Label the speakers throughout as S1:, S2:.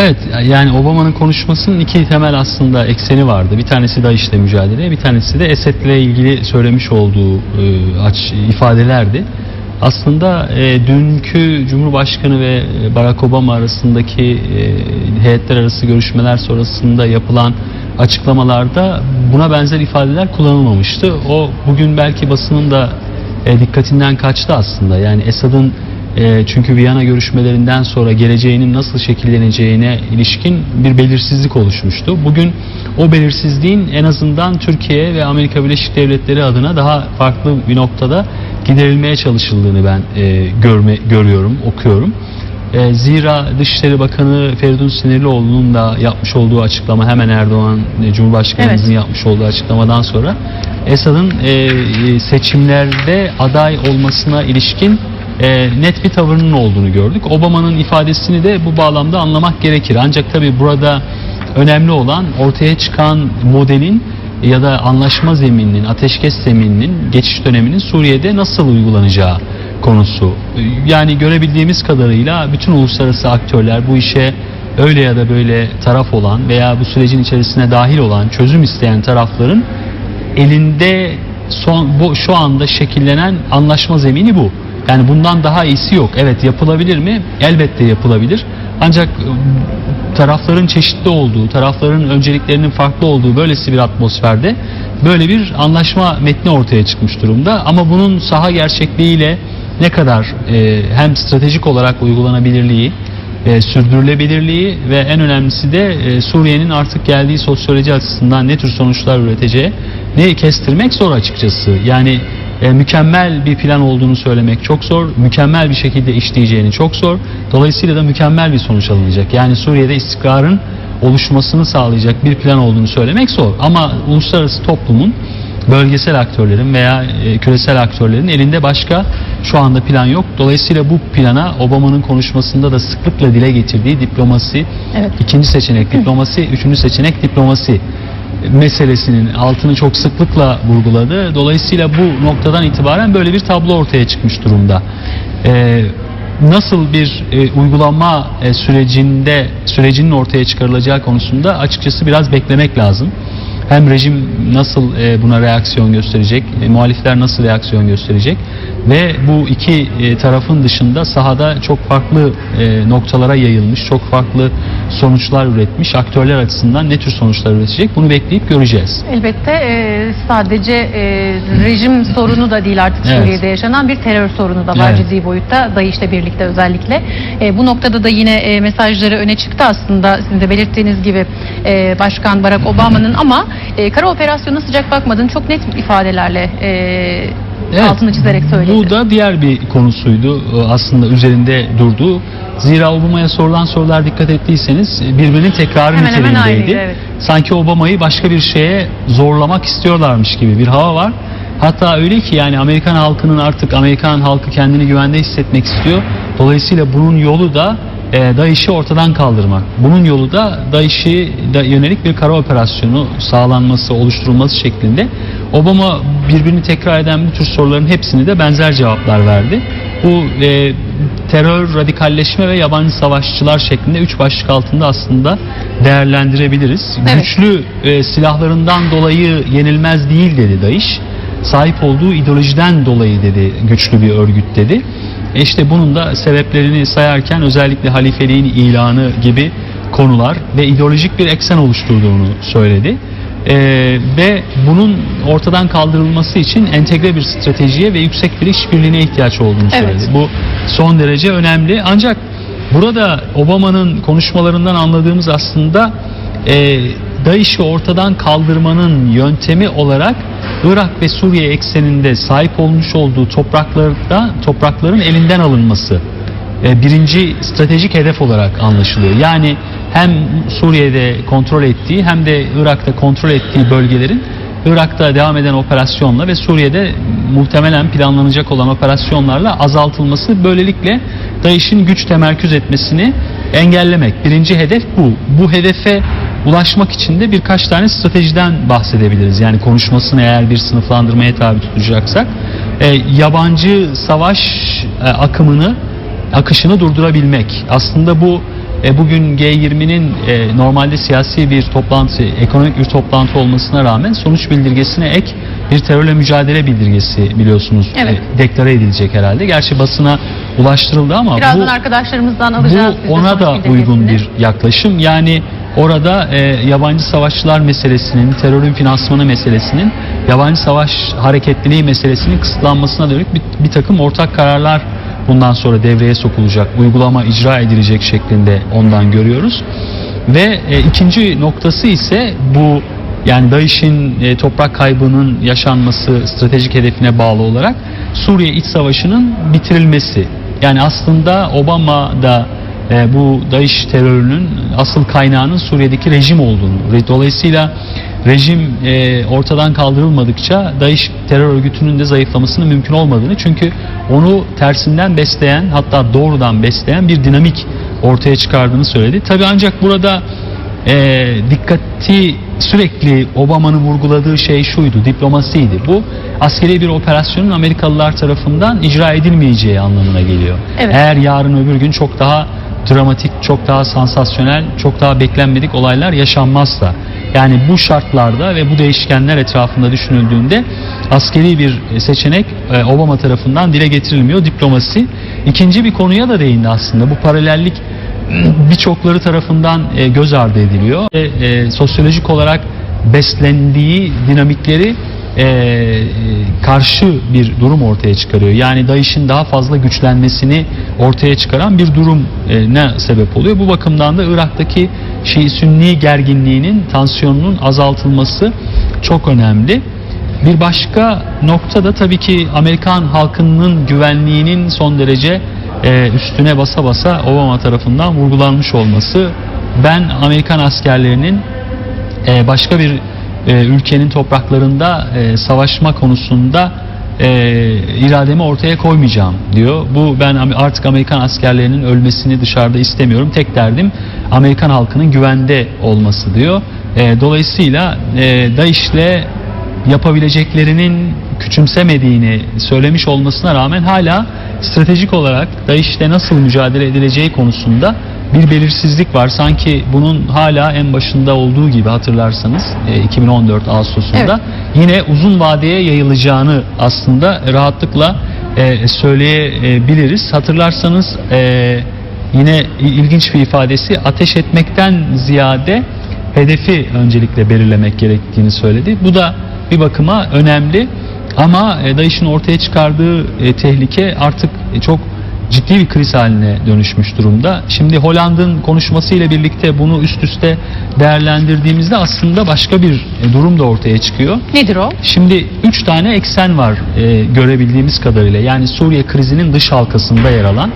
S1: Evet yani Obama'nın konuşmasının iki temel aslında ekseni vardı. Bir tanesi DAEŞ'le mücadele, bir tanesi de Esed'le ilgili söylemiş olduğu e, aç ifadelerdi. Aslında e, dünkü Cumhurbaşkanı ve Barack Obama arasındaki e, heyetler arası görüşmeler sonrasında yapılan açıklamalarda buna benzer ifadeler kullanılmamıştı. O bugün belki basının da e, dikkatinden kaçtı aslında. Yani Esad'ın e, çünkü Viyana görüşmelerinden sonra geleceğinin nasıl şekilleneceğine ilişkin bir belirsizlik oluşmuştu. Bugün o belirsizliğin en azından Türkiye ve Amerika Birleşik Devletleri adına daha farklı bir noktada giderilmeye çalışıldığını ben e, görme, görüyorum, okuyorum. E, zira Dışişleri Bakanı Feridun Sinirlioğlu'nun da yapmış olduğu açıklama hemen Erdoğan e, Cumhurbaşkanımızın
S2: Evet.
S1: yapmış olduğu açıklamadan sonra Esad'ın e, e, seçimlerde aday olmasına ilişkin e, net bir tavırının olduğunu gördük. Obama'nın ifadesini de bu bağlamda anlamak gerekir. Ancak tabii burada önemli olan ortaya çıkan modelin ya da anlaşma zemininin, ateşkes zemininin, geçiş döneminin Suriye'de nasıl uygulanacağı konusu. Yani görebildiğimiz kadarıyla bütün uluslararası aktörler bu işe öyle ya da böyle taraf olan veya bu sürecin içerisine dahil olan, çözüm isteyen tarafların elinde son bu şu anda şekillenen anlaşma zemini bu. Yani bundan daha iyisi yok. Evet yapılabilir mi? Elbette yapılabilir. Ancak e, tarafların çeşitli olduğu, tarafların önceliklerinin farklı olduğu böylesi bir atmosferde böyle bir anlaşma metni ortaya çıkmış durumda. Ama bunun saha gerçekliğiyle ne kadar e, hem stratejik olarak uygulanabilirliği, e, sürdürülebilirliği ve en önemlisi de e, Suriye'nin artık geldiği sosyoloji açısından ne tür sonuçlar üreteceği ne kestirmek zor açıkçası. Yani e, mükemmel bir plan olduğunu söylemek çok zor, mükemmel bir şekilde işleyeceğini çok zor. Dolayısıyla da mükemmel bir sonuç alınacak. Yani Suriye'de istikrarın oluşmasını sağlayacak bir plan olduğunu söylemek zor. Ama uluslararası toplumun bölgesel aktörlerin veya e, küresel aktörlerin elinde başka şu anda plan yok. Dolayısıyla bu plana Obama'nın konuşmasında da sıklıkla dile getirdiği diplomasi,
S2: Evet.
S1: ikinci seçenek diplomasi, üçüncü seçenek diplomasi meselesinin altını çok sıklıkla vurguladı. Dolayısıyla bu noktadan itibaren böyle bir tablo ortaya çıkmış durumda. Ee, nasıl bir e, uygulanma e, sürecinde sürecinin ortaya çıkarılacağı konusunda açıkçası biraz beklemek lazım. Hem rejim nasıl e, buna reaksiyon gösterecek, e, muhalifler nasıl reaksiyon gösterecek ve bu iki e, tarafın dışında sahada çok farklı e, noktalara yayılmış, çok farklı sonuçlar üretmiş aktörler açısından ne tür sonuçlar üretecek bunu bekleyip göreceğiz.
S2: Elbette e, sadece e, rejim sorunu da değil artık
S1: Evet.
S2: Suriye'de yaşanan bir terör sorunu da var
S1: Evet.
S2: ciddi boyutta DAEŞ'le birlikte özellikle. E, bu noktada da yine e, mesajları öne çıktı aslında sizin de belirttiğiniz gibi e, Başkan Barack Obama'nın ama e, kara operasyonuna sıcak bakmadığını çok net ifadelerle e, altını çizerek söyledi.
S1: Bu da diğer bir konusuydu e, aslında üzerinde durduğu. Zira Obama'ya sorulan sorular dikkat ettiyseniz e, birbirinin tekrarı
S2: Hemen hemen
S1: niteliğindeydi.
S2: aynıydı, evet.
S1: Sanki Obama'yı başka bir şeye zorlamak istiyorlarmış gibi bir hava var. Hatta öyle ki yani Amerikan halkının artık Amerikan halkı kendini güvende hissetmek istiyor. Dolayısıyla bunun yolu da e, DAEŞ'i ortadan kaldırmak. Bunun yolu da DAEŞ'i da yönelik bir kara operasyonu sağlanması, oluşturulması şeklinde. Obama birbirini tekrar eden bu tür soruların hepsini de benzer cevaplar verdi. Bu e, terör, radikalleşme ve yabancı savaşçılar şeklinde üç başlık altında aslında değerlendirebiliriz.
S2: Evet.
S1: Güçlü e, silahlarından dolayı yenilmez değil dedi DAEŞ. Sahip olduğu ideolojiden dolayı dedi güçlü bir örgüt dedi. İşte bunun da sebeplerini sayarken özellikle halifeliğin ilanı gibi konular ve ideolojik bir eksen oluşturduğunu söyledi. Ee, ve bunun ortadan kaldırılması için entegre bir stratejiye ve yüksek bir işbirliğine ihtiyaç olduğunu
S2: Evet.
S1: söyledi. Bu son derece önemli. Ancak burada Obama'nın konuşmalarından anladığımız aslında e, DAEŞ'i ortadan kaldırmanın yöntemi olarak Irak ve Suriye ekseninde sahip olmuş olduğu topraklarda toprakların elinden alınması e, birinci stratejik hedef olarak anlaşılıyor. Yani hem Suriye'de kontrol ettiği hem de Irak'ta kontrol ettiği bölgelerin Irak'ta devam eden operasyonla ve Suriye'de muhtemelen planlanacak olan operasyonlarla azaltılması böylelikle DAEŞ'in güç temerküz etmesini engellemek. Birinci hedef bu. Bu hedefe ulaşmak için de birkaç tane stratejiden bahsedebiliriz. Yani konuşmasını eğer bir sınıflandırmaya tabi tutacaksak e, yabancı savaş e, akımını akışını durdurabilmek. Aslında bu e, bugün G20'nin e, normalde siyasi bir toplantı, ekonomik bir toplantı olmasına rağmen sonuç bildirgesine ek bir terörle mücadele bildirgesi biliyorsunuz
S2: Evet.
S1: e, deklare edilecek herhalde. Gerçi basına ulaştırıldı ama
S2: Birazdan
S1: bu
S2: arkadaşlarımızdan alacağız.
S1: bu ona da uygun bir yaklaşım. Yani orada e, yabancı savaşçılar meselesinin, terörün finansmanı meselesinin, yabancı savaş hareketliliği meselesinin kısıtlanmasına dönük bir, bir takım ortak kararlar bundan sonra devreye sokulacak, uygulama icra edilecek şeklinde ondan görüyoruz. Ve e, ikinci noktası ise bu yani DAEŞ'in e, toprak kaybının yaşanması stratejik hedefine bağlı olarak Suriye iç savaşının bitirilmesi. Yani aslında Obama da e, bu DAEŞ terörünün asıl kaynağının Suriye'deki rejim olduğunu. Dolayısıyla rejim e, ortadan kaldırılmadıkça DAEŞ terör örgütünün de zayıflamasının mümkün olmadığını çünkü onu tersinden besleyen hatta doğrudan besleyen bir dinamik ortaya çıkardığını söyledi. Tabi ancak burada e, dikkati sürekli Obama'nın vurguladığı şey şuydu, diplomasiydi. Bu askeri bir operasyonun Amerikalılar tarafından icra edilmeyeceği anlamına geliyor.
S2: Evet.
S1: Eğer yarın öbür gün çok daha dramatik, çok daha sansasyonel, çok daha beklenmedik olaylar yaşanmazsa. Yani bu şartlarda ve bu değişkenler etrafında düşünüldüğünde askeri bir seçenek e, Obama tarafından dile getirilmiyor. Diplomasi. İkinci bir konuya da değindi aslında. Bu paralellik birçokları tarafından e, göz ardı ediliyor. E, e, sosyolojik olarak beslendiği dinamikleri e, e, karşı bir durum ortaya çıkarıyor. Yani DAEŞ'in daha fazla güçlenmesini ortaya çıkaran bir durum e, ne sebep oluyor? Bu bakımdan da Irak'taki Şii-Sünni gerginliğinin, tansiyonunun azaltılması çok önemli. Bir başka nokta da tabii ki Amerikan halkının güvenliğinin son derece e, üstüne basa basa Obama tarafından vurgulanmış olması. Ben Amerikan askerlerinin e, başka bir e, ülkenin topraklarında e, savaşma konusunda e, irademi ortaya koymayacağım diyor. Bu ben artık Amerikan askerlerinin ölmesini dışarıda istemiyorum. Tek derdim Amerikan halkının güvende olması diyor. E, dolayısıyla e, DAEŞ'le yapabileceklerinin küçümsemediğini söylemiş olmasına rağmen hala stratejik olarak DAEŞ'le nasıl mücadele edileceği konusunda bir belirsizlik var. Sanki bunun hala en başında olduğu gibi hatırlarsanız e, 2014 Ağustos'unda yine uzun vadeye yayılacağını aslında rahatlıkla e, söyleyebiliriz. Hatırlarsanız e, yine ilginç bir ifadesi ateş etmekten ziyade hedefi öncelikle belirlemek gerektiğini söyledi. Bu da bir bakıma önemli ama e, DAEŞ'in ortaya çıkardığı e, tehlike artık e, çok ciddi bir kriz haline dönüşmüş durumda. Şimdi Hollanda'nın konuşmasıyla birlikte bunu üst üste değerlendirdiğimizde aslında başka bir e, durum da ortaya çıkıyor.
S2: Nedir o?
S1: Şimdi üç tane eksen var e, görebildiğimiz kadarıyla. Yani Suriye krizinin dış halkasında yer alan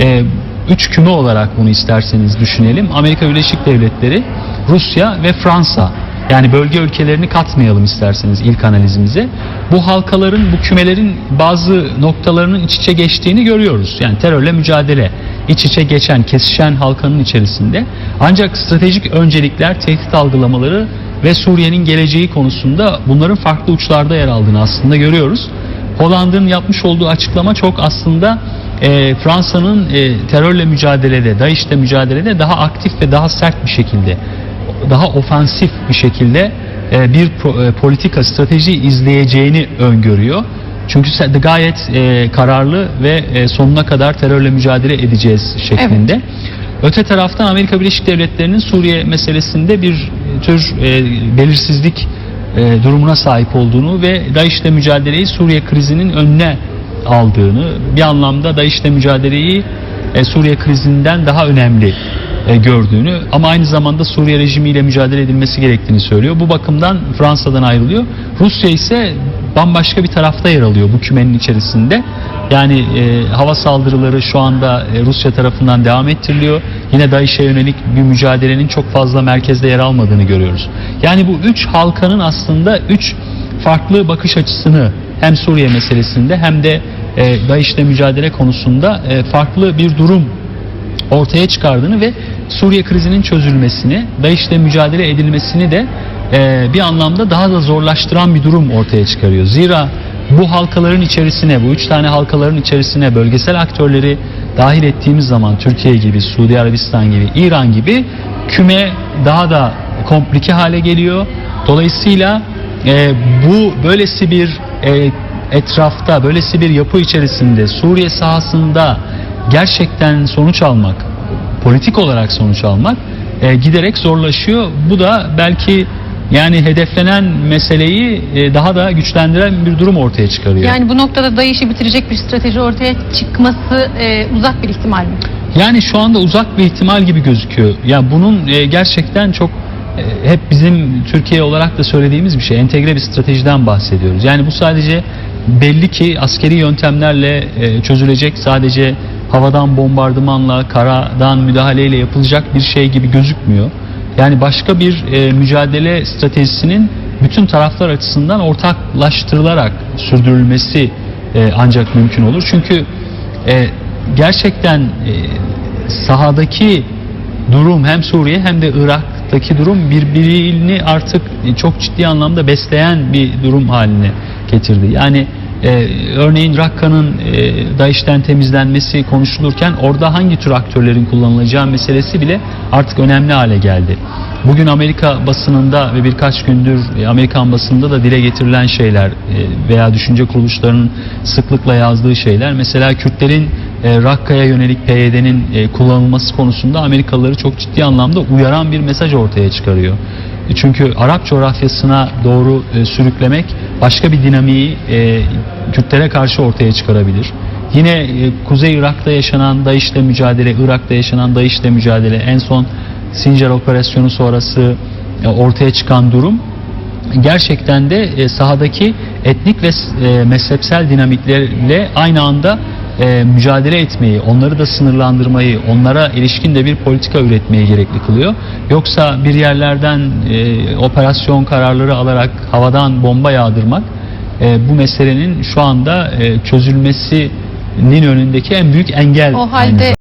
S1: e, üç küme olarak bunu isterseniz düşünelim. Amerika Birleşik Devletleri, Rusya ve Fransa. Yani bölge ülkelerini katmayalım isterseniz ilk analizimize. Bu halkaların, bu kümelerin bazı noktalarının iç içe geçtiğini görüyoruz. Yani terörle mücadele, iç içe geçen, kesişen halkanın içerisinde. Ancak stratejik öncelikler, tehdit algılamaları ve Suriye'nin geleceği konusunda bunların farklı uçlarda yer aldığını aslında görüyoruz. Hollanda'nın yapmış olduğu açıklama çok aslında e, Fransa'nın e, terörle mücadelede, DAEŞ'le mücadelede daha aktif ve daha sert bir şekilde, daha ofansif bir şekilde e, bir pro- e, politika strateji izleyeceğini öngörüyor. Çünkü gayet e, kararlı ve e, sonuna kadar terörle mücadele edeceğiz şeklinde. Öte taraftan Amerika Birleşik Devletleri'nin Suriye meselesinde bir tür e, belirsizlik e, durumuna sahip olduğunu ve DAEŞ'le mücadeleyi Suriye krizinin önüne aldığını, bir anlamda DAEŞ'le mücadeleyi e, Suriye krizinden daha önemli gördüğünü ama aynı zamanda Suriye rejimiyle mücadele edilmesi gerektiğini söylüyor. Bu bakımdan Fransa'dan ayrılıyor. Rusya ise bambaşka bir tarafta yer alıyor bu kümenin içerisinde. Yani e, hava saldırıları şu anda e, Rusya tarafından devam ettiriliyor. Yine DAEŞ'e yönelik bir mücadelenin çok fazla merkezde yer almadığını görüyoruz. Yani bu üç halkanın aslında üç farklı bakış açısını hem Suriye meselesinde hem de e, DAEŞ'le mücadele konusunda e, farklı bir durum ortaya çıkardığını ve Suriye krizinin çözülmesini, DAEŞ'le mücadele edilmesini de e, bir anlamda daha da zorlaştıran bir durum ortaya çıkarıyor. Zira bu halkaların içerisine, bu üç tane halkaların içerisine bölgesel aktörleri dahil ettiğimiz zaman Türkiye gibi, Suudi Arabistan gibi, İran gibi küme daha da komplike hale geliyor. Dolayısıyla e, bu böylesi bir e, etrafta, böylesi bir yapı içerisinde Suriye sahasında gerçekten sonuç almak, politik olarak sonuç almak e, giderek zorlaşıyor. Bu da belki yani hedeflenen meseleyi e, daha da güçlendiren bir durum ortaya çıkarıyor.
S2: Yani bu noktada DAEŞ'i bitirecek bir strateji ortaya çıkması e, uzak bir ihtimal mi?
S1: Yani şu anda uzak bir ihtimal gibi gözüküyor. Ya bunun e, gerçekten çok e, hep bizim Türkiye olarak da söylediğimiz bir şey. Entegre bir stratejiden bahsediyoruz. Yani bu sadece belli ki askeri yöntemlerle e, çözülecek sadece havadan bombardımanla, karadan müdahaleyle yapılacak bir şey gibi gözükmüyor. Yani başka bir e, mücadele stratejisinin bütün taraflar açısından ortaklaştırılarak sürdürülmesi e, ancak mümkün olur. Çünkü e, gerçekten e, sahadaki durum hem Suriye hem de Irak'taki durum birbirini artık e, çok ciddi anlamda besleyen bir durum haline getirdi. Yani e, örneğin Rakka'nın e, DAEŞ'ten temizlenmesi konuşulurken orada hangi tür aktörlerin kullanılacağı meselesi bile artık önemli hale geldi. Bugün Amerika basınında ve birkaç gündür e, Amerikan basınında da dile getirilen şeyler e, veya düşünce kuruluşlarının sıklıkla yazdığı şeyler mesela Kürtlerin e, Rakka'ya yönelik PYD'nin kullanılması konusunda Amerikalıları çok ciddi anlamda uyaran bir mesaj ortaya çıkarıyor. Çünkü Arap coğrafyasına doğru e, sürüklemek başka bir dinamiği e, Kürtlere karşı ortaya çıkarabilir. Yine e, Kuzey Irak'ta yaşanan DAEŞ'le mücadele, Irak'ta yaşanan DAEŞ'le mücadele, en son Sincar operasyonu sonrası e, ortaya çıkan durum gerçekten de sahadaki etnik ve e, mezhepsel dinamiklerle aynı anda e, mücadele etmeyi, onları da sınırlandırmayı, onlara ilişkin de bir politika üretmeyi gerekli kılıyor. Yoksa bir yerlerden e, operasyon kararları alarak havadan bomba yağdırmak e, bu meselenin şu anda e, çözülmesinin önündeki en büyük engel.
S2: O halde